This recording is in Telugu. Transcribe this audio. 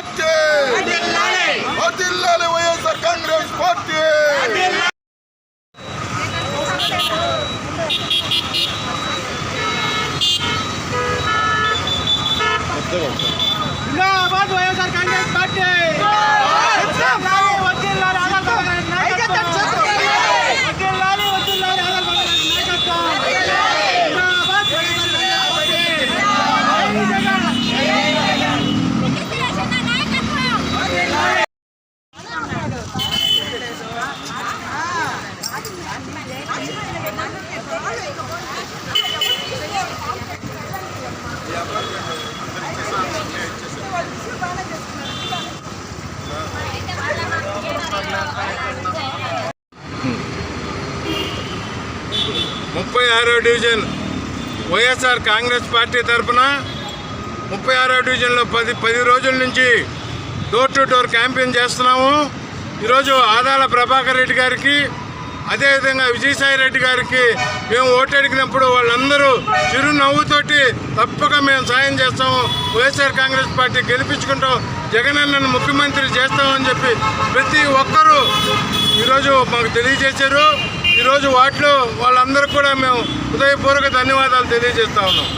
పార్టీ! వర్ధిల్లాలి YSR Congress party! YSR Congress party! ముప్పై ఆరో డివిజన్ వైఎస్ఆర్ కాంగ్రెస్ పార్టీ తరఫున ముప్పై ఆరో డివిజన్లో పది పది రోజుల నుంచి డోర్ టు డోర్ క్యాంపెయిన్ చేస్తున్నాము. ఈరోజు ఆదాల ప్రభాకర్ రెడ్డి గారికి అదేవిధంగా విజయసాయి రెడ్డి గారికి మేము ఓటు అడిగినప్పుడు వాళ్ళందరూ చిరునవ్వుతోటి తప్పక మేము సాయం చేస్తాము. వైఎస్ఆర్ కాంగ్రెస్ పార్టీ గెలిపించుకుంటాం. జగనన్నను ముఖ్యమంత్రి చేస్తామని చెప్పి ప్రతి ఒక్కరూ ఈరోజు మాకు తెలియజేశారు. ఈరోజు వాటిలో వాళ్ళందరూ కూడా మేము హృదయపూర్వక ధన్యవాదాలు తెలియజేస్తా ఉన్నాం.